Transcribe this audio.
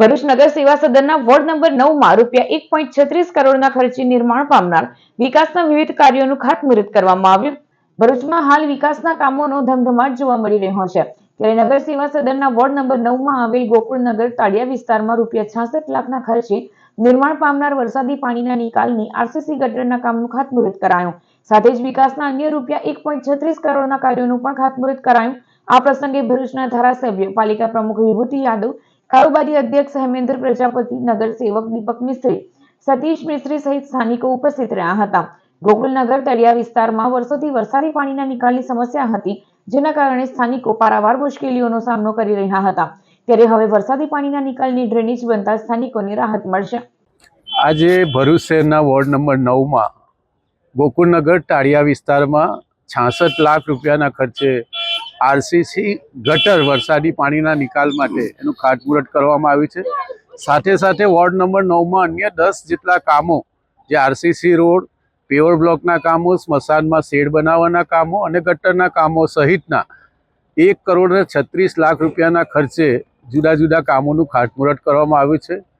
ભરૂચ નગર સેવા સદનના ward number નવમાં રૂપિયા એક પોઈન્ટ છત્રીસ કરોડના ખર્ચે નિર્માણ પામનાર વિકાસના વિવિધ કાર્યોનું ખાતમુહૂર્ત કરવામાં આવ્યું. ભરૂચમાં હાલ વિકાસના કામોનો ધમધમાટ જોવા મળી રહ્યો છે. ત્યારે નગર સેવા સદનના વોર્ડ નંબર નવમાં આવેલ ગોકુળનગર તાળિયા વિસ્તારમાં રૂપિયા છાસઠ લાખના ખર્ચે નિર્માણ પામનાર વરસાદી પાણીના નિકાલની આરસીસી ગટરના કામનું ખાતમુહૂર્ત કરાયું. સાથે જ વિકાસના અન્ય રૂપિયા એક પોઈન્ટ છત્રીસ કરોડના કાર્યોનું પણ ખાતમુહૂર્ત કરાયું. આ પ્રસંગે ભરૂચના ધારાસભ્ય, પાલિકા પ્રમુખ વિભૂતિ યાદવ કારોબારી અધ્યક્ષ હેમેન્દ્ર પ્રજાપતિ, નગર સેવક દીપક મિસ્ત્રી સતીશ મિસ્ત્રી સહિત સ્થાનિકો ઉપસ્થિત રહ્યા હતા. ગોકુલનગર તળિયા વિસ્તારમાં વર્ષોથી વરસાદી પાણીના નિકાલની સમસ્યા હતી, જેના કારણે સ્થાનિકો પારાવાર મુશ્કેલીઓનો સામનો કરી રહ્યા હતા. ત્યારે હવે વરસાદી પાણીના નિકાલની ડ્રેનેજ બનતા સ્થાનિકોને રાહત મળશે. આજે ભરૂચ શહેરના વોર્ડ નંબર નવમાં ગોકુળનગર ટાળિયા વિસ્તારમાં છાસઠ લાખ રૂપિયાના ખર્ચે આરસીસી ગટર વરસાદી પાણીના નિકાલ માટે એનું ખાતમુહૂર્ત કરવામાં આવ્યું છે. સાથે સાથે વોર્ડ નંબર નવમાં અન્ય દસ જેટલા કામો, જે આરસીસી રોડ, પેવર બ્લોકના કામો, સ્મશાનમાં શેડ બનાવવાના કામો અને ગટરના કામો સહિતના એક કરોડ છત્રીસ લાખ રૂપિયાના ખર્ચે જુદા જુદા કામોનું ખાતમુહૂર્ત કરવામાં આવ્યું છે.